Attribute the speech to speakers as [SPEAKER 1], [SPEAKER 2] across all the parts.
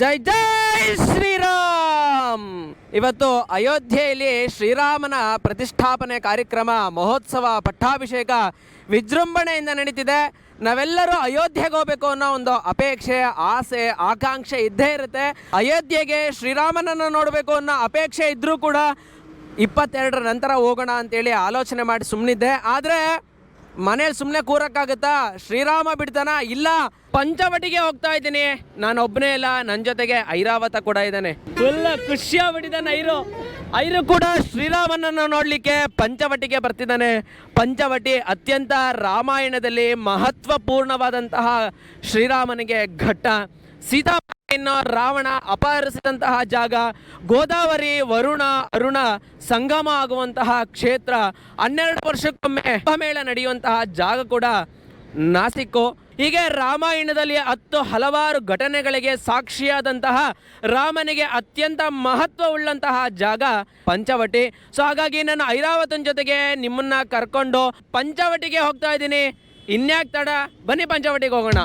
[SPEAKER 1] ಜೈ ಜೈ ಶ್ರೀರಾಮ್. ಇವತ್ತು ಅಯೋಧ್ಯೆಯಲ್ಲಿ ಶ್ರೀರಾಮನ ಪ್ರತಿಷ್ಠಾಪನೆ ಕಾರ್ಯಕ್ರಮ, ಮಹೋತ್ಸವ, ಪಟ್ಟಾಭಿಷೇಕ ವಿಜೃಂಭಣೆಯಿಂದ ನಡೀತಿದೆ. ನಾವೆಲ್ಲರೂ ಅಯೋಧ್ಯೆಗೆ ಹೋಗ್ಬೇಕು ಅನ್ನೋ ಒಂದು ಅಪೇಕ್ಷೆ, ಆಸೆ, ಆಕಾಂಕ್ಷೆ ಇದ್ದೇ ಇರುತ್ತೆ. ಅಯೋಧ್ಯೆಗೆ ಶ್ರೀರಾಮನನ್ನು ನೋಡಬೇಕು ಅನ್ನೋ ಅಪೇಕ್ಷೆ ಇದ್ದರೂ ಕೂಡ ಇಪ್ಪತ್ತೆರಡರ ನಂತರ ಹೋಗೋಣ ಅಂತೇಳಿ ಆಲೋಚನೆ ಮಾಡಿ ಸುಮ್ಮನಿದ್ದೆ ಆದರೆ ಮನೇಲಿ ಸುಮ್ಮನೆ ಕೂರಕ್ಕಾಗುತ್ತಾ? ಶ್ರೀರಾಮ ಬಿಡ್ತಾನ? ಇಲ್ಲ. ಪಂಚವಟಿಗೆ ಹೋಗ್ತಾ ಇದ್ದೀನಿ. ನಾನು ಒಬ್ಬನೇ ಇಲ್ಲ ನನ್ನ ಜೊತೆಗೆ ಐರಾವತ ಕೂಡ ಇದ್ದಾನೆ. ಫುಲ್ ಖುಷಿಯಾಗ್ಬಿಟ್ಟಿದ್ದಾನೆ ಐರು ಐರು ಕೂಡ ಶ್ರೀರಾಮನನ್ನು ನೋಡಲಿಕ್ಕೆ ಪಂಚವಟಿಗೆ ಬರ್ತಿದ್ದಾನೆ. ಪಂಚವಟಿ ಅತ್ಯಂತ ರಾಮಾಯಣದಲ್ಲಿ ಮಹತ್ವಪೂರ್ಣವಾದಂತಹ ಶ್ರೀರಾಮನಿಗೆ ಘಟ್ಟ. ಸೀತಾ ಇನ್ನು ರಾವಣ ಅಪಹರಿಸಿದಂತಹ ಜಾಗ, ಗೋದಾವರಿ, ವರುಣ, ಅರುಣ ಸಂಗಮ ಆಗುವಂತಹ ಕ್ಷೇತ್ರ, ಹನ್ನೆರಡು ವರ್ಷಕ್ಕೊಮ್ಮೆ ಕುಂಭಮೇಳ ನಡೆಯುವಂತಹ ಜಾಗ ಕೂಡ ನಾಸಿಕ್ಕು. ಹೀಗೆ ರಾಮಾಯಣದಲ್ಲಿ ಹತ್ತು ಹಲವಾರು ಘಟನೆಗಳಿಗೆ ಸಾಕ್ಷಿಯಾದಂತಹ ರಾಮನಿಗೆ ಅತ್ಯಂತ ಮಹತ್ವವುಳ್ಳಂತಹ ಜಾಗ ಪಂಚವಟಿ. ಸೊ, ಹಾಗಾಗಿ ನಾನು ಐರಾವತನ ಜೊತೆಗೆ ನಿಮ್ಮನ್ನ ಕರ್ಕೊಂಡು ಪಂಚವಟಿಗೆ ಹೋಗ್ತಾ ಇದ್ದೀನಿ. ಇನ್ಯಾಕ್ ತಡ? ಬನ್ನಿ ಪಂಚವಟಿಗೆ ಹೋಗೋಣ.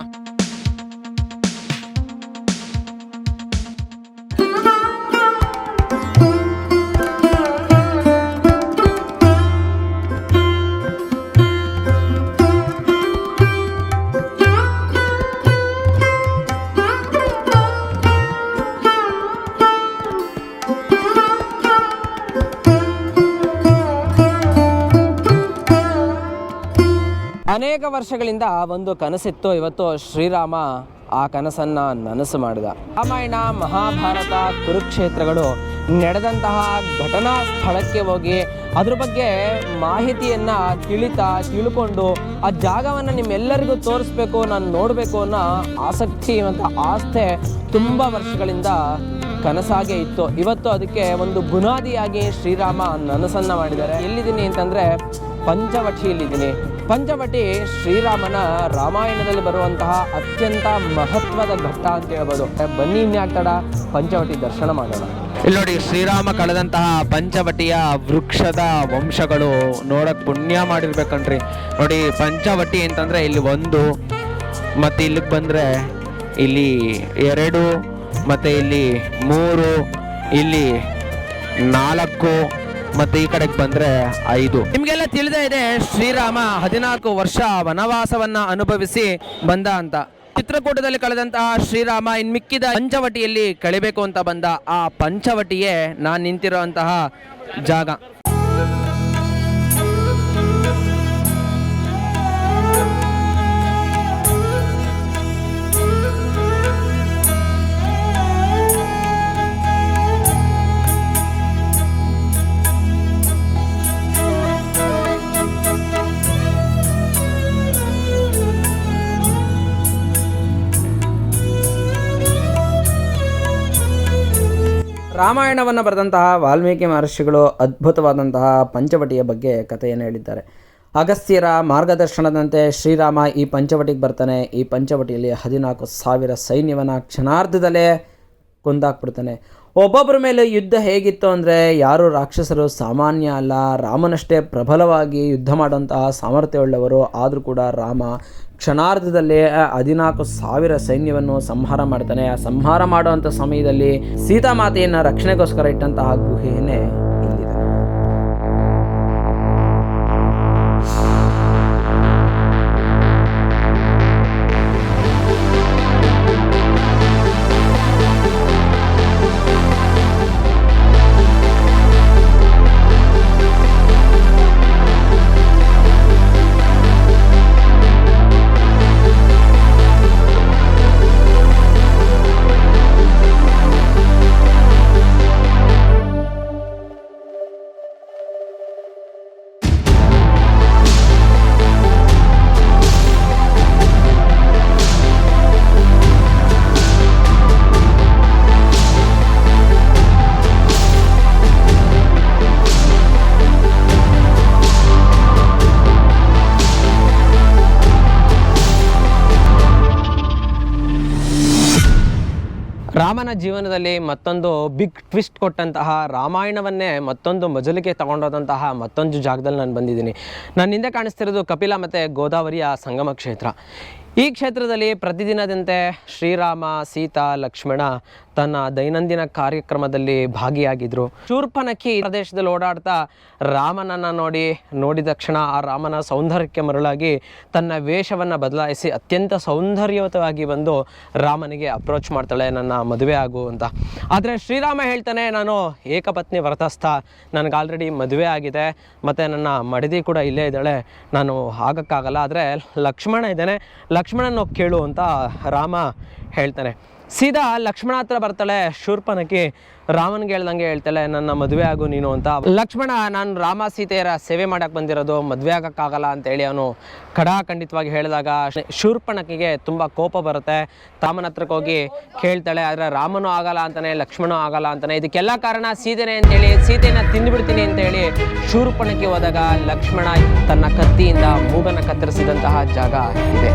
[SPEAKER 1] ಅನೇಕ ವರ್ಷಗಳಿಂದ ಒಂದು ಕನಸಿತ್ತು. ಇವತ್ತು ಶ್ರೀರಾಮ ಆ ಕನಸನ್ನ ನನಸು ಮಾಡಿದ. ರಾಮಾಯಣ, ಮಹಾಭಾರತ, ಕುರುಕ್ಷೇತ್ರಗಳು ನಡೆದಂತಹ ಘಟನಾ ಸ್ಥಳಕ್ಕೆ ಹೋಗಿ ಅದ್ರ ಬಗ್ಗೆ ಮಾಹಿತಿಯನ್ನ ತಿಳಿತಾ ತಿಳ್ಕೊಂಡು ಆ ಜಾಗವನ್ನು ನಿಮ್ಮೆಲ್ಲರಿಗೂ ತೋರಿಸ್ಬೇಕು, ನಾನು ನೋಡಬೇಕು ಅನ್ನೋ ಆಸಕ್ತಿ ಮತ್ತು ಆಸ್ಥೆ ತುಂಬ ವರ್ಷಗಳಿಂದ ಕನಸಾಗೆ ಇತ್ತು. ಇವತ್ತು ಅದಕ್ಕೆ ಒಂದು ಬುನಾದಿಯಾಗಿ ಶ್ರೀರಾಮ ನನಸನ್ನ ಮಾಡಿದ್ದಾರೆ. ಎಲ್ಲಿದ್ದೀನಿ ಅಂತಂದ್ರೆ ಪಂಚವಟಿಯಲ್ಲಿದ್ದೀನಿ. ಪಂಚವಟಿ ಶ್ರೀರಾಮನ ರಾಮಾಯಣದಲ್ಲಿ ಬರುವಂತಹ ಅತ್ಯಂತ ಮಹತ್ವದ ಘಟ್ಟ ಅಂತ ಹೇಳ್ಬೋದು. ಬನ್ನಿ ಇನ್ಯಾಕ್ತಡ ಪಂಚವಟಿ ದರ್ಶನ ಮಾಡೋಣ. ಇಲ್ಲಿ ನೋಡಿ ಶ್ರೀರಾಮ ಕಳೆದಂತಹ ಪಂಚವಟಿಯ ವೃಕ್ಷದ ವಂಶಗಳು ನೋಡಕ್ ಪುಣ್ಯ ಮಾಡಿರ್ಬೇಕನ್ರಿ. ನೋಡಿ ಪಂಚವಟಿ ಅಂತಂದ್ರೆ ಇಲ್ಲಿ ಒಂದು, ಮತ್ತೆ ಇಲ್ಲಿಗೆ ಬಂದ್ರೆ ಇಲ್ಲಿ ಎರಡು, ಮತ್ತೆ ಇಲ್ಲಿ ಮೂರು, ಇಲ್ಲಿ ನಾಲ್ಕು ಮತ್ತೆ ಈ ಕಡೆಗೆ ಬಂದ್ರೆ ಐದು. ನಿಮ್ಗೆಲ್ಲ ತಿಳಿದೇ ಇದೆ, ಶ್ರೀರಾಮ ಹದಿನಾಲ್ಕು ವರ್ಷ ವನವಾಸವನ್ನ ಅನುಭವಿಸಿ ಬಂದ ಅಂತ. ಚಿತ್ರಕೂಟದಲ್ಲಿ ಕಳೆದಂತಹ ಶ್ರೀರಾಮ ಇನ್ ಮಿಕ್ಕಿದ ಪಂಚವಟಿಯಲ್ಲಿ ಕಳಿಬೇಕು ಅಂತ ಬಂದ ಆ ಪಂಚವಟಿಯೇ ನಾನು ನಿಂತಿರುವಂತಹ ಜಾಗ. ರಾಮಾಯಣವನ್ನು ಬರೆದಂತಹ ವಾಲ್ಮೀಕಿ ಮಹರ್ಷಿಗಳು ಅದ್ಭುತವಾದಂತಹ ಪಂಚವಟಿಯ ಬಗ್ಗೆ ಕಥೆಯನ್ನು ಹೇಳಿದ್ದಾರೆ. ಅಗಸ್ತ್ಯರ ಮಾರ್ಗದರ್ಶನದಂತೆ ಶ್ರೀರಾಮ ಈ ಪಂಚವಟಿಗೆ ಬರ್ತಾನೆ. ಈ ಪಂಚವಟಿಯಲ್ಲಿ ಹದಿನಾಲ್ಕು ಸಾವಿರ ಸೈನ್ಯವನ್ನು ಕ್ಷಣಾರ್ಧದಲ್ಲೇ ಕೊಂದಾಕ್ಬಿಡ್ತಾನೆ. ಒಬ್ಬೊಬ್ಬರ ಮೇಲೆ ಯುದ್ಧ ಹೇಗಿತ್ತು ಅಂದರೆ ಯಾರು ರಾಕ್ಷಸರು ಸಾಮಾನ್ಯ ಅಲ್ಲ, ರಾಮನಷ್ಟೇ ಪ್ರಬಲವಾಗಿ ಯುದ್ಧ ಮಾಡುವಂತಹ ಸಾಮರ್ಥ್ಯವುಳ್ಳವರು, ಆದರೂ ಕೂಡ ರಾಮ ಕ್ಷಣಾರ್ಧದಲ್ಲೇ ಹದಿನಾಲ್ಕು ಸಾವಿರ ಸೈನ್ಯವನ್ನು ಸಂಹಾರ ಮಾಡ್ತಾನೆ. ಆ ಸಂಹಾರ ಮಾಡುವಂಥ ಸಮಯದಲ್ಲಿ ಸೀತಾಮಾತೆಯನ್ನು ರಕ್ಷಣೆಗೋಸ್ಕರ ಇಟ್ಟಂತಹ ಗುಹೆಯೇ ರಾಮನ ಜೀವನದಲ್ಲಿ ಮತ್ತೊಂದು ಬಿಗ್ ಟ್ವಿಸ್ಟ್ ಕೊಟ್ಟಂತಹ ರಾಮಾಯಣವನ್ನೇ ಮತ್ತೊಂದು ಮಜಲಿಗೆ ತಗೊಂಡೋದಂತಹ ಮತ್ತೊಂದು ಜಾಗದಲ್ಲಿ ನಾನು ಬಂದಿದ್ದೀನಿ. ನನ್ನ ಹಿಂದೆ ಕಾಣಿಸ್ತಿರೋದು ಕಪಿಲ ಮತ್ತು ಗೋದಾವರಿಯ ಸಂಗಮ ಕ್ಷೇತ್ರ ಈ ಕ್ಷೇತ್ರದಲ್ಲಿ ಪ್ರತಿದಿನದಂತೆ ಶ್ರೀರಾಮ, ಸೀತಾ, ಲಕ್ಷ್ಮಣ ತನ್ನ ದೈನಂದಿನ ಕಾರ್ಯಕ್ರಮದಲ್ಲಿ ಭಾಗಿಯಾಗಿದ್ರು. ಶೂರ್ಪನಖಿ ಪ್ರದೇಶದಲ್ಲಿ ಓಡಾಡ್ತಾ ರಾಮನನ್ನ ನೋಡಿ, ನೋಡಿದ ತಕ್ಷಣ ಆ ರಾಮನ ಸೌಂದರ್ಯಕ್ಕೆ ಮರಳಾಗಿ ತನ್ನ ವೇಷವನ್ನು ಬದಲಾಯಿಸಿ ಅತ್ಯಂತ ಸೌಂದರ್ಯಯುತವಾಗಿ ಬಂದು ರಾಮನಿಗೆ ಅಪ್ರೋಚ್ ಮಾಡ್ತಾಳೆ ನನ್ನ ಮದುವೆ ಆಗು ಅಂತ. ಆದರೆ ಶ್ರೀರಾಮ ಹೇಳ್ತಾನೆ, ನಾನು ಏಕಪತ್ನಿ ವ್ರತಸ್ಥ. ನನಗೆ ಆಲ್ರೆಡಿ ಮದುವೆ ಆಗಿದೆ. ಮತ್ತು ನನ್ನ ಮಡದಿ ಕೂಡ ಇಲ್ಲೇ ಇದ್ದಾಳೆ. ನಾನು ಆಗಕ್ಕಾಗಲ್ಲ. ಆದರೆ ಲಕ್ಷ್ಮಣ ಇದ್ದಾನೆ. ಲಕ್ಷ್ಮಣನ ಕೇಳು ಅಂತ ರಾಮ ಹೇಳ್ತಾನೆ. ಸೀದಾ ಲಕ್ಷ್ಮಣ ಹತ್ರ ಬರ್ತಾಳೆ ಶೂರ್ಪನಕಿ ರಾಮನ್ಗೆ ಹೇಳ್ದಂಗೆ ಹೇಳ್ತಾಳೆ, ನನ್ನ ಮದುವೆ ಆಗು ನೀನು ಅಂತ. ಲಕ್ಷ್ಮಣ, ನಾನು ರಾಮ ಸೀತೆಯರ ಸೇವೆ ಮಾಡಕ್ಕೆ ಬಂದಿರೋದು, ಮದುವೆ ಆಗೋಕ್ಕಾಗಲ್ಲ ಅಂತೇಳಿ ಅವನು ಖಡಾಖಂಡಿತವಾಗಿ ಹೇಳಿದಾಗ ಶೂರ್ಪಣಕಿಗೆ ತುಂಬ ಕೋಪ ಬರುತ್ತೆ. ರಾಮನ ಹತ್ರಕ್ಕೆ ಹೋಗಿ ಕೇಳ್ತಾಳೆ, ಆದರೆ ರಾಮನೂ ಆಗಲ್ಲ ಅಂತಾನೆ, ಲಕ್ಷ್ಮಣೂ ಆಗಲ್ಲ ಅಂತಾನೆ. ಇದಕ್ಕೆಲ್ಲ ಕಾರಣ ಸೀತೆನೆ ಅಂತೇಳಿ ಸೀತೆನ ತಿಂದುಬಿಡ್ತೀನಿ ಅಂತೇಳಿ ಶೂರ್ಪಣಕಿ ಹೋದಾಗ ಲಕ್ಷ್ಮಣ ತನ್ನ ಕತ್ತಿಯಿಂದ ಮೂಗನ ಕತ್ತರಿಸಿದಂತಹ ಜಾಗ ಇದೆ.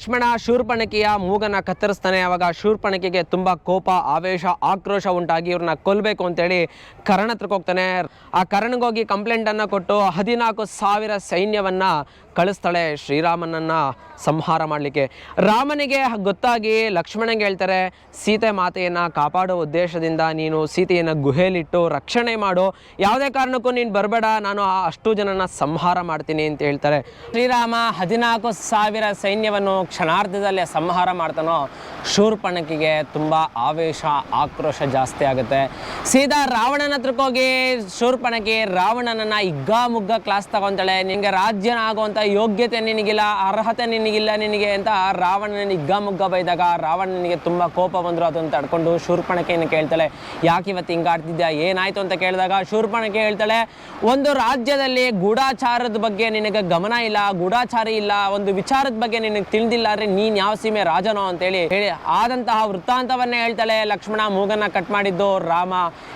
[SPEAKER 1] ಲಕ್ಷ್ಮಣ ಶೂರ್ಪಣಕಿಯ ಮೂಗನ ಕತ್ತರಿಸ್ತಾನೆ. ಅವಾಗ ಶೂರ್ಪಣಕಿಗೆ ತುಂಬ ಕೋಪ, ಆವೇಶ, ಆಕ್ರೋಶ ಉಂಟಾಗಿ ಇವ್ರನ್ನ ಕೊಲ್ಲಬೇಕು ಅಂತೇಳಿ ಕರ್ಣ ಹತ್ರಕ್ಕೆ ಹೋಗ್ತಾನೆ. ಆ ಕರ್ಣಗೋಗಿ ಕಂಪ್ಲೇಂಟ್ ಅನ್ನ ಕೊಟ್ಟು ಹದಿನಾಲ್ಕು ಸಾವಿರ ಸೈನ್ಯವನ್ನ ಕಳಿಸ್ತಾಳೆ ಶ್ರೀರಾಮನನ್ನ ಸಂಹಾರ ಮಾಡಲಿಕ್ಕೆ. ರಾಮನಿಗೆ ಗೊತ್ತಾಗಿ ಲಕ್ಷ್ಮಣಂಗೆ ಹೇಳ್ತಾರೆ, ಸೀತೆ ಮಾತೆಯನ್ನ ಕಾಪಾಡೋ ಉದ್ದೇಶದಿಂದ ನೀನು ಸೀತೆಯನ್ನು ಗುಹೆಯಲ್ಲಿಟ್ಟು ರಕ್ಷಣೆ ಮಾಡು. ಯಾವುದೇ ಕಾರಣಕ್ಕೂ ನೀನು ಬರಬೇಡ, ನಾನು ಅಷ್ಟು ಜನನ ಸಂಹಾರ ಮಾಡ್ತೀನಿ ಅಂತ ಹೇಳ್ತಾರೆ. ಶ್ರೀರಾಮ ಹದಿನಾಲ್ಕು ಸಾವಿರ ಸೈನ್ಯವನ್ನು ಕ್ಷಣಾರ್ಧದಲ್ಲಿ ಸಂಹಾರ ಮಾಡ್ತಾನೋ ಶೂರ್ಪಣಕಿಗೆ ತುಂಬ ಆವೇಶ, ಆಕ್ರೋಶ ಜಾಸ್ತಿ ಆಗುತ್ತೆ. ಸೀದಾ ರಾವಣನ ಹತ್ರಕ್ಕೋಗಿ ಶೂರ್ಪಣಕಿ ರಾವಣನನ್ನ ಇಗ್ಗ ಮುಗ್ಗ ಕ್ಲಾಸ್ ತಗೊಂತಾಳೆ. ನಿನಗೆ ರಾಜ್ಯನ ಆಗುವಂಥ ಯೋಗ್ಯತೆ ನಿನಗಿಲ್ಲ, ಅರ್ಹತೆ ನಿನಗಿಲ್ಲ ನಿನಗೆ ಅಂತ ರಾವಣನ ಇಗ್ಗ ಮುಗ್ಗ ಬೈದಾಗ ರಾವಣನಿಗೆ ತುಂಬ ಕೋಪ ಬಂದರು, ಅದನ್ನು ತಡ್ಕೊಂಡು ಶೂರ್ಪಣಕಿಯನ್ನು ಕೇಳ್ತಾಳೆ. ಯಾಕೆ ಇವತ್ತು ಹಿಂಗಾಡ್ತಿದ್ಯಾ ಏನಾಯ್ತು ಅಂತ ಕೇಳಿದಾಗ ಶೂರ್ಪಣಕಿ ಹೇಳ್ತಾಳೆ, ಒಂದು ರಾಜ್ಯದಲ್ಲಿ ಗೂಢಾಚಾರದ ಬಗ್ಗೆ ನಿನಗೆ ಗಮನ ಇಲ್ಲ, ಗೂಢಾಚಾರಿ ಇಲ್ಲ, ಒಂದು ವಿಚಾರದ ಬಗ್ಗೆ ನಿನಗೆ ತಿಳಿದಿಲ್ಲ ಅಂದ್ರೆ ನೀನ್ ಯಾವ ಸೀಮೆ ರಾಜನೋ ಅಂತೇಳಿ ಹೇಳಿ ಆದಂತಹ ವೃತ್ತಾಂತವನ್ನೇ ಹೇಳ್ತಾಳೆ ಲಕ್ಷ್ಮಣ. ಮೂಗನ್ನ ಕಟ್ ಮಾಡಿದ್ದು ರಾಮ.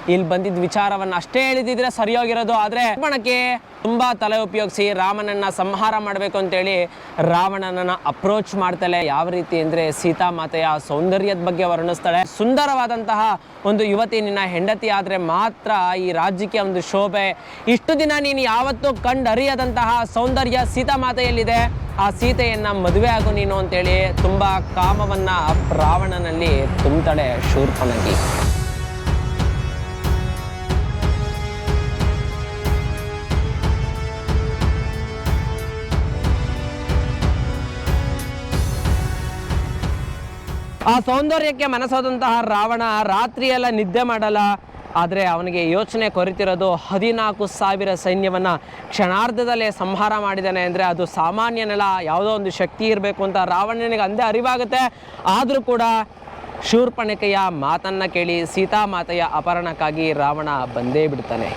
[SPEAKER 1] ಇಲ್ಲಿ ಬಂದಿದ್ದ ವಿಚಾರವನ್ನ ಅಷ್ಟೇ ಹೇಳಿದಿದ್ರೆ ಸರಿಯಾಗಿರೋದು. ಆದ್ರೆ ಲಕ್ಷ್ಮಣಕ್ಕೆ ತುಂಬಾ ತಲೆ ಉಪಯೋಗಿಸಿ ರಾಮನನ್ನ ಸಂಹಾರ ಮಾಡಬೇಕು ಅಂತೇಳಿ ರಾವಣನನ್ನ ಅಪ್ರೋಚ್ ಮಾಡ್ತಾಳೆ ಯಾವ ರೀತಿ ಅಂದ್ರೆ ಸೀತಾ ಮಾತೆಯ ಸೌಂದರ್ಯದ ಬಗ್ಗೆ ವರ್ಣಿಸ್ತಾಳೆ. ಸುಂದರವಾದಂತಹ ಒಂದು ಯುವತಿ ನಿನ್ನ ಹೆಂಡತಿ ಆದರೆ ಮಾತ್ರ ಈ ರಾಜ್ಯಕ್ಕೆ ಒಂದು ಶೋಭೆ. ಇಷ್ಟು ದಿನ ನೀನು ಯಾವತ್ತೂ ಕಂಡರಿಯದಂತಹ ಸೌಂದರ್ಯ ಸೀತಾ ಮಾತೆಯಲ್ಲಿದೆ ಆ ಸೀತೆಯನ್ನ ಮದುವೆ ಆಗು ನೀನು ಅಂತೇಳಿ ತುಂಬಾ ಕಾಮವನ್ನ ರಾವಣನಲ್ಲಿ ತುಂಬ್ತಾಳೆ ಶೂರ್ಪನಗಿ. ಆ ಸೌಂದರ್ಯಕ್ಕೆ ಮನಸ್ಸಾದಂತಹ ರಾವಣ ರಾತ್ರಿಯೆಲ್ಲ ನಿದ್ದೆ ಮಾಡಲ್ಲ. ಆದರೆ ಅವನಿಗೆ ಯೋಚನೆ ಕೊರಿತಿರೋದು ಹದಿನಾಲ್ಕು ಸಾವಿರ ಸೈನ್ಯವನ್ನು ಕ್ಷಣಾರ್ಧದಲ್ಲೇ ಸಂಹಾರ ಮಾಡಿದ್ದಾನೆ ಅಂದರೆ ಅದು ಸಾಮಾನ್ಯನೆಲ್ಲ ಯಾವುದೋ ಒಂದು ಶಕ್ತಿ ಇರಬೇಕು ಅಂತ ರಾವಣನಿಗೆ ಅಂದೇ ಅರಿವಾಗುತ್ತೆ. ಆದರೂ ಕೂಡ ಶೂರ್ಪಣಿಕೆಯ ಮಾತನ್ನ ಕೇಳಿ ಸೀತಾ ಮಾತೆಯ ಅಪಹರಣಕ್ಕಾಗಿ ರಾವಣ ಬಂದೇ ಬಿಡ್ತಾನೆ.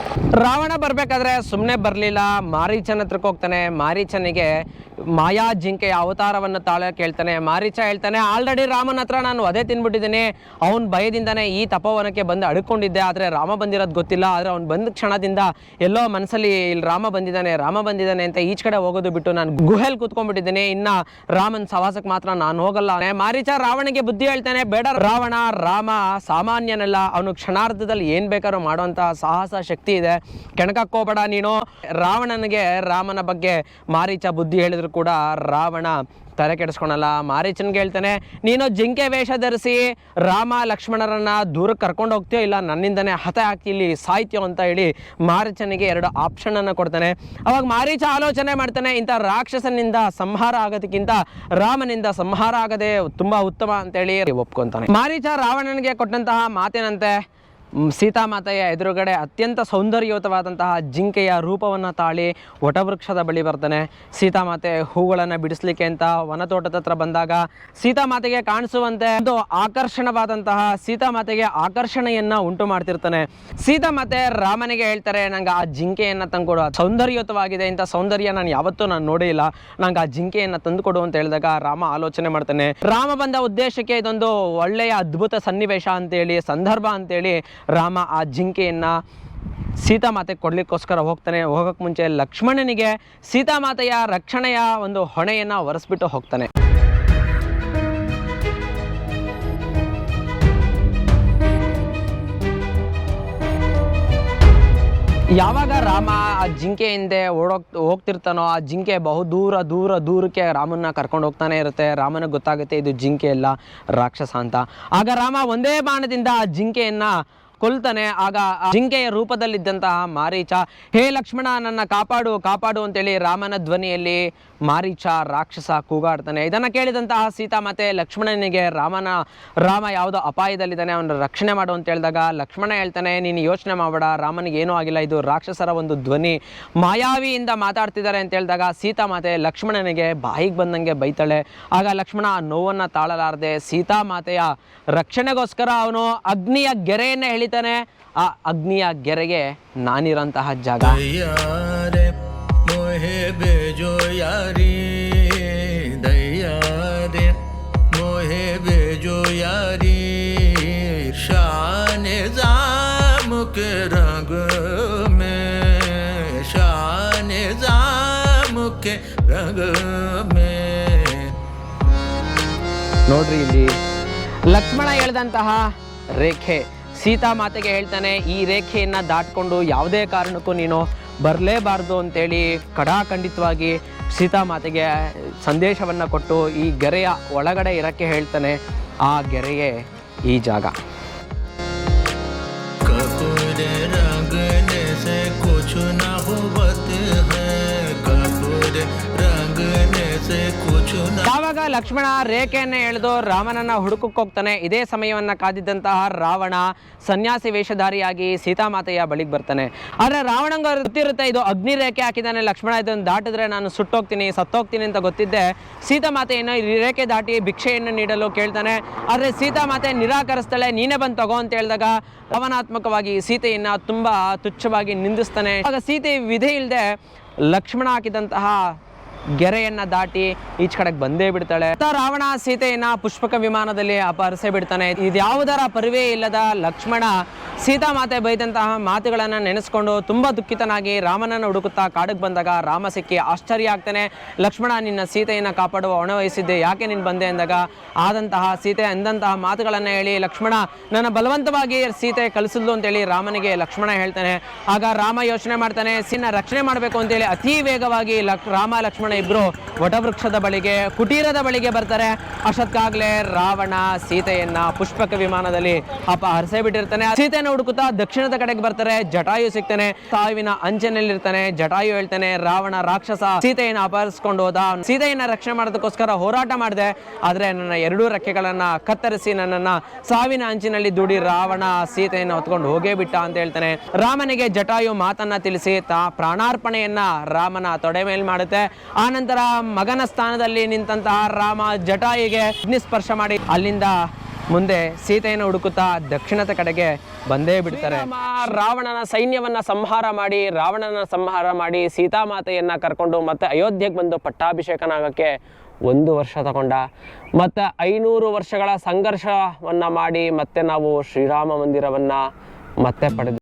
[SPEAKER 1] ರಾವಣ ಬರಬೇಕಾದ್ರೆ ಸುಮ್ಮನೆ ಬರಲಿಲ್ಲ, ಮಾರೀಚನ ಹತ್ರಕ್ಕೆ ಹೋಗ್ತಾನೆ, ಮಾರೀಚನಿಗೆ ಮಾಯಾ ಜಿಂಕೆಯ ಅವತಾರವನ್ನು ತಾಳ ಕೇಳ್ತಾನೆ. ಮಾರೀಚ ಹೇಳ್ತಾನೆ, ಆಲ್ರೆಡಿ ರಾಮನ ಹತ್ರ ನಾನು ಅದೇ ತಿನ್ಬಿಟ್ಟಿದ್ದೀನಿ. ಅವನ ಭಯದಿಂದನೇ ಈ ತಪೋವನಕ್ಕೆ ಬಂದು ಅಡ್ಕೊಂಡಿದ್ದೆ. ಆದರೆ ರಾಮ ಬಂದಿರೋದು ಗೊತ್ತಿಲ್ಲ. ಆದರೆ ಅವ್ನು ಬಂದ ಕ್ಷಣದಿಂದ ಎಲ್ಲೋ ಮನಸ್ಸಲ್ಲಿ ಇಲ್ಲಿ ರಾಮ ಬಂದಿದ್ದಾನೆ ರಾಮ ಬಂದಿದ್ದಾನೆ ಅಂತ ಈಚ್ ಕಡೆ ಹೋಗೋದು ಬಿಟ್ಟು ನಾನು ಗುಹೆಲ್ ಕೂತ್ಕೊಂಡ್ಬಿಟ್ಟಿದ್ದೀನಿ. ಇನ್ನ ರಾಮನ ಸವಾಸಕ್ಕೆ ಮಾತ್ರ ನಾನು ಹೋಗಲ್ಲ. ಮಾರೀಚ ರಾವಣಿಗೆ ಬುದ್ಧಿ ಹೇಳ್ತಾನೆ, ಬೇಡ ರಾವಣ, ರಾಮ, ಸಾಮಾನ್ಯನಲ್ಲ ಅವನು ಕ್ಷಣಾರ್ಧದಲ್ಲಿ ಏನ್ ಬೇಕಾದ್ರೂ ಮಾಡುವಂತಹ ಸಾಹಸ ಶಕ್ತಿ ಇದೆ. ಕೆಣಕಕ್ಕೋಬೇಡ ನೀನು. ರಾವಣನಿಗೆ ರಾಮನ ಬಗ್ಗೆ ಮಾರೀಚ ಬುದ್ಧಿ ಹೇಳಿದ್ರು ಕೂಡ ರಾವಣ ತಲೆ ಕೆಡಿಸ್ಕೊಳಲ್ಲ. ಮಾರೀಚನ್ಗೆ ಹೇಳ್ತಾನೆ, ನೀನು ಜಿಂಕೆ ವೇಷ ಧರಿಸಿ ರಾಮ ಲಕ್ಷ್ಮಣರನ್ನ ದೂರಕ್ಕೆ ಕರ್ಕೊಂಡು ಹೋಗ್ತೀಯೋ ಇಲ್ಲ, ನನ್ನಿಂದನೇ ಹತ ಹಾಕಿ ಇಲ್ಲಿ ಸಾಯ್ತೀಯೋ ಅಂತ ಹೇಳಿ ಮಾರೀಚನಿಗೆ ಎರಡು ಆಪ್ಷನ್ ಅನ್ನು ಕೊಡ್ತಾನೆ. ಅವಾಗ ಮಾರೀಚ ಆಲೋಚನೆ ಮಾಡ್ತಾನೆ, ಇಂಥ ರಾಕ್ಷಸನಿಂದ ಸಂಹಾರ ಆಗೋದಕ್ಕಿಂತ ರಾಮನಿಂದ ಸಂಹಾರ ಆಗದೆ ತುಂಬಾ ಉತ್ತಮ ಅಂತೇಳಿ ಒಪ್ಕೊಂತಾನೆ. ಮಾರೀಚ ರಾವಣನಿಗೆ ಕೊಟ್ಟಂತಹ ಮಾತೇನಂತೆ ಸೀತಾಮಾತೆಯ ಎದುರುಗಡೆ ಅತ್ಯಂತ ಸೌಂದರ್ಯಯುತವಾದಂತಹ ಜಿಂಕೆಯ ರೂಪವನ್ನು ತಾಳಿ ವಟವೃಕ್ಷದ ಬಳಿ ಬರ್ತಾನೆ. ಸೀತಾಮಾತೆ ಹೂಗಳನ್ನು ಬಿಡಿಸ್ಲಿಕ್ಕೆ ಅಂತ ವನತೋಟದ ಹತ್ರ ಬಂದಾಗ ಸೀತಾಮಾತೆಗೆ ಕಾಣಿಸುವಂತೆ ಒಂದು ಆಕರ್ಷಣವಾದಂತಹ ಸೀತಾಮಾತೆಗೆ ಆಕರ್ಷಣೆಯನ್ನ ಉಂಟು ಮಾಡ್ತಿರ್ತಾನೆ. ಸೀತಾಮಾತೆ ರಾಮನಿಗೆ ಹೇಳ್ತಾರೆ, ನಂಗೆ ಆ ಜಿಂಕೆಯನ್ನ ತಂದುಕೊಡು. ಸೌಂದರ್ಯಯುತವಾಗಿದೆ ಇಂಥ ಸೌಂದರ್ಯ ನಾನು ಯಾವತ್ತೂ ನಾನು ನೋಡಿಲ್ಲ ನಂಗೆ ಆ ಜಿಂಕೆಯನ್ನ ತಂದುಕೊಡು ಅಂತ ಹೇಳಿದಾಗ ರಾಮ ಆಲೋಚನೆ ಮಾಡ್ತಾನೆ. ರಾಮ ಬಂದ ಉದ್ದೇಶಕ್ಕೆ ಇದೊಂದು ಒಳ್ಳೆಯ ಅದ್ಭುತ ಸನ್ನಿವೇಶ ಅಂತೇಳಿ, ಸಂದರ್ಭ ಅಂತೇಳಿ ರಾಮ ಆ ಜಿಂಕೆಯನ್ನು ಸೀತಾಮಾತೆ ಕೊಡ್ಲಿಕ್ಕೋಸ್ಕರ ಹೋಗ್ತಾನೆ. ಹೋಗೋಕ್ಕೆ ಮುಂಚೆ ಲಕ್ಷ್ಮಣನಿಗೆ ಸೀತಾಮಾತೆಯ ರಕ್ಷಣೆಯ ಒಂದು ಹೊಣೆಯನ್ನು ಒರೆಸ್ಬಿಟ್ಟು ಹೋಗ್ತಾನೆ. ಯಾವಾಗ ರಾಮ ಆ ಜಿಂಕೆ ಹಿಂದೆ ಓಡೋಗ್, ಹೋಗ್ತಿರ್ತಾನೋ ಆ ಜಿಂಕೆ ಬಹು ದೂರ ದೂರ, ದೂರಕ್ಕೆ ರಾಮನ್ನ ಕರ್ಕೊಂಡು ಹೋಗ್ತಾನೆ ಇರುತ್ತೆ. ರಾಮನಿಗೆ ಗೊತ್ತಾಗುತ್ತೆ ಇದು ಜಿಂಕೆ ಅಲ್ಲ, ರಾಕ್ಷಸ ಅಂತ. ಆಗ ರಾಮ ಒಂದೇ ಬಾಣದಿಂದ ಆ ಜಿಂಕೆಯನ್ನ ಕೊಲ್ತಾನೆ. ಆಗ ಜಿಂಕೆಯ ರೂಪದಲ್ಲಿದ್ದಂತಹ ಮಾರೀಚ ಹೇ ಲಕ್ಷ್ಮಣ ನನ್ನ ಕಾಪಾಡು ಕಾಪಾಡು ಅಂತೇಳಿ ರಾಮನ ಧ್ವನಿಯಲ್ಲಿ ಮಾರೀಚ, ರಾಕ್ಷಸ, ಕೂಗಾಡ್ತಾನೆ. ಇದನ್ನು ಕೇಳಿದಂತಹ ಸೀತಾ ಮತ್ತೆ ಲಕ್ಷ್ಮಣನಿಗೆ ರಾಮನ, ರಾಮ ಯಾವುದೋ ಅಪಾಯದಲ್ಲಿದ್ದಾನೆ, ಅವನ ರಕ್ಷಣೆ ಮಾಡು ಅಂತ ಹೇಳಿದಾಗ ಲಕ್ಷ್ಮಣ ಹೇಳ್ತಾನೆ, ನೀನು ಯೋಚನೆ ಮಾಡಬೇಡ, ರಾಮನಿಗೆ ಏನೂ ಆಗಿಲ್ಲ, ಇದು ರಾಕ್ಷಸರ ಒಂದು ಧ್ವನಿ. ಮಾಯಾವಿಯಿಂದ ಮಾತಾಡ್ತಿದ್ದಾರೆ ಅಂತ ಹೇಳಿದಾಗ ಸೀತಾ ಮಾತೆ ಲಕ್ಷ್ಮಣನಿಗೆ ಬಾಯಿಗೆ ಬಂದಂಗೆ ಬೈತಾಳೆ. ಆಗ ಲಕ್ಷ್ಮಣ ಆ ನೋವನ್ನು ತಾಳಲಾರದೆ ಸೀತಾಮಾತೆಯ ರಕ್ಷಣೆಗೋಸ್ಕರ ಅವನು ಅಗ್ನಿಯ ಗೆರೆಯನ್ನೇ ಹೇಳಿತಾನೆ ಆ ಅಗ್ನಿಯ ಗೆರೆಗೆ ನಾನಿರೋಂತಹ ಜಾಗ.
[SPEAKER 2] मोहे बेजो यारी दैया रे मोहे बेजो यारी शान जाम के रंग में शान जाम के रंग में
[SPEAKER 1] ನೋಡ್ರಿ ಇಲ್ಲಿ ಲಕ್ಷ್ಮಣ ಹೇಳ್ದಂತಹ ರೇಖೆ ಸೀತಾಮಾತೆಗೆ ಹೇಳ್ತಾನೆ ಈ ರೇಖೆಯನ್ನು ದಾಟ್ಕೊಂಡು ಯಾವುದೇ ಕಾರಣಕ್ಕೂ ನೀನು ಬರಲೇಬಾರ್ದು ಅಂತೇಳಿ ಕಡಾಖಂಡಿತವಾಗಿ ಸೀತಾಮಾತೆಗೆ ಸಂದೇಶವನ್ನು ಕೊಟ್ಟು ಈ ಗೆರೆಯ ಒಳಗಡೆ ಇರಕ್ಕೆ ಹೇಳ್ತಾನೆ ಆ ಗೆರೆಯೇ ಈ ಜಾಗ. ಯಾವಾಗ ಲಕ್ಷ್ಮಣ ರೇಖೆಯನ್ನು ಎಳೆದು ರಾಮನನ್ನ ಹೋಗ್ತಾನೆ. ಇದೇ ಸಮಯವನ್ನ ಕಾದಿದ್ದಂತಹ ರಾವಣ ಸನ್ಯಾಸಿ ವೇಷಧಾರಿಯಾಗಿ ಸೀತಾಮಾತೆಯ ಬಳಿಗೆ ಬರ್ತಾನೆ. ಆದ್ರೆ ರಾವಣಂಗ ಗೊತ್ತಿರುತ್ತೆ, ಇದು ಅಗ್ನಿ ರೇಖೆ ಹಾಕಿದ್ದಾನೆ. ಲಕ್ಷ್ಮಣ ಇದನ್ನು ದಾಟಿದ್ರೆ ನಾನು ಸುಟ್ಟೋಗ್ತೀನಿ, ಸತ್ತೋಗ್ತೀನಿ ಅಂತ ಗೊತ್ತಿದ್ದೆ. ಸೀತಾಮಾತೆಯನ್ನು ರೇಖೆ ದಾಟಿ ಭಿಕ್ಷೆಯನ್ನು ನೀಡಲು ಕೇಳ್ತಾನೆ. ಆದ್ರೆ ಸೀತಾಮಾತೆ ನಿರಾಕರಿಸ್ತಾಳೆ, ನೀನೇ ಬಂದು ತಗೋ ಅಂತ ಹೇಳಿದಾಗ ಭಾವನಾತ್ಮಕವಾಗಿ ಸೀತೆಯನ್ನ ತುಂಬಾ ತುಚ್ಛವಾಗಿ ನಿಂದಿಸ್ತಾನೆ. ಆಗ ಸೀತೆ ವಿಧೆ ಇಲ್ಲದೆ ಲಕ್ಷ್ಮಣ ಹಾಕಿದಂತಹ ಗೆರೆಯನ್ನ ದಾಟಿ ಈಚ ಕಡೆಗೆ ಬಂದೇ ಬಿಡ್ತಾಳೆ. ರಾವಣ, ಸೀತೆಯನ್ನ ಪುಷ್ಪಕ ವಿಮಾನದಲ್ಲಿ ಅಪಹರಿಸೇ ಬಿಡ್ತಾನೆ. ಇದ್ಯಾವುದರ ಪರಿವೇ ಇಲ್ಲದ ಲಕ್ಷ್ಮಣ ಸೀತಾ ಮಾತೆ ಬೈದಂತಹ ಮಾತುಗಳನ್ನ ನೆನೆಸ್ಕೊಂಡು ತುಂಬಾ ದುಃಖಿತನಾಗಿ ರಾಮನನ್ನ ಹುಡುಕುತ್ತಾ ಕಾಡಿಗೆ ಬಂದಾಗ ರಾಮ ಸಿಕ್ಕಿ ಆಶ್ಚರ್ಯ ಆಗ್ತಾನೆ. ಲಕ್ಷ್ಮಣ, ನಿನ್ನ ಸೀತೆಯನ್ನ ಕಾಪಾಡುವ ಹೊಣೆ ಯಾಕೆ ನೀನು ಬಂದೆ ಅಂದಾಗ? ಆದಂತಹ ಸೀತೆ ಅಂದಂತಹ ಮಾತುಗಳನ್ನ ಹೇಳಿ ಲಕ್ಷ್ಮಣ, ನನ್ನ ಬಲವಂತವಾಗಿ ಸೀತೆ ಅಂತ ಅಂತೇಳಿ ರಾಮನಿಗೆ ಲಕ್ಷ್ಮಣ ಹೇಳ್ತಾನೆ. ಆಗ ರಾಮ ಯೋಚನೆ ಮಾಡ್ತಾನೆ ಸೀನ ರಕ್ಷಣೆ ಮಾಡಬೇಕು ಅಂತೇಳಿ ಅತಿ ವೇಗವಾಗಿ ಲಕ್ ರಾಮ ಲಕ್ಷ್ಮಣ ಇಬ್ರು ವಟವೃಕ್ಷದ ಬಳಿಗೆ, ಕುಟೀರದ ಬಳಿಗೆ ಬರ್ತಾರೆ. ಅಷ್ಟೊತ್ತಾಗ್ಲೇ ರಾವಣ ಸೀತೆಯನ್ನ ಪುಷ್ಪಕ ವಿಮಾನದಲ್ಲಿ ಅಪಹರಿಸೇ ಬಿಟ್ಟಿರ್ತಾನೆ. ಸೀತೆಯನ್ನು ಹುಡುಕುತ್ತಾ ದಕ್ಷಿಣದ ಕಡೆಗೆ ಬರ್ತಾರೆ. ಜಟಾಯು ಸಿಗ್ತಾನೆ. ಸಾವಿನ ಅಂಚಿನಲ್ಲಿರ್ತಾನೆ. ಜಟಾಯು ಹೇಳ್ತಾನೆ, ರಾವಣ ರಾಕ್ಷಸ, ಸೀತೆಯನ್ನು ಅಪಹರಿಸ್ಕೊಂಡು ಹೋದ. ಸೀತೆಯನ್ನ ರಕ್ಷಣೆ ಮಾಡೋದಕ್ಕೋಸ್ಕರ ಹೋರಾಟ ಮಾಡಿದೆ. ಆದ್ರೆ ನನ್ನ ಎರಡೂ ರೆಕ್ಕೆಗಳನ್ನ ಕತ್ತರಿಸಿ ನನ್ನನ್ನ ಸಾವಿನ ಅಂಚಿನಲ್ಲಿ ದುಡಿ ರಾವಣ ಸೀತೆಯನ್ನು ಹೊತ್ಕೊಂಡು ಹೋಗೇ ಬಿಟ್ಟ ಅಂತ ಹೇಳ್ತಾನೆ. ರಾಮನಿಗೆ ಜಟಾಯು ಮಾತನ್ನ ತಿಳಿಸಿ ತಾ ಪ್ರಾಣಾರ್ಪಣೆಯನ್ನ ರಾಮನ ತೊಡೆ ಮೇಲೆ ಮಾಡುತ್ತೆ. ಆನಂತರ ಮಗನ ಸ್ಥಾನದಲ್ಲಿ ನಿಂತಹ ರಾಮ ಜಟಾಯಿಗೆ ಅಗ್ನಿ ಸ್ಪರ್ಶ ಮಾಡಿ ಅಲ್ಲಿಂದ ಮುಂದೆ ಸೀತೆಯನ್ನು ಹುಡುಕುತ್ತಾ ದಕ್ಷಿಣದ ಕಡೆಗೆ ಬಂದೇ ಬಿಡ್ತಾರೆ. ರಾವಣನ ಸೈನ್ಯವನ್ನ ಸಂಹಾರ ಮಾಡಿ, ರಾವಣನ ಸಂಹಾರ ಮಾಡಿ ಸೀತಾಮಾತೆಯನ್ನ ಕರ್ಕೊಂಡು ಮತ್ತೆ ಅಯೋಧ್ಯೆಗೆ ಬಂದು ಪಟ್ಟಾಭಿಷೇಕನಾಗಕ್ಕೆ ಒಂದು ವರ್ಷ ತಗೊಂಡ. ಮತ್ತೆ ಐನೂರು ವರ್ಷಗಳ ಸಂಘರ್ಷವನ್ನ ಮಾಡಿ ಮತ್ತೆ ನಾವು ಶ್ರೀರಾಮ ಮಂದಿರವನ್ನ ಮತ್ತೆ ಪಡೆದ್ವಿ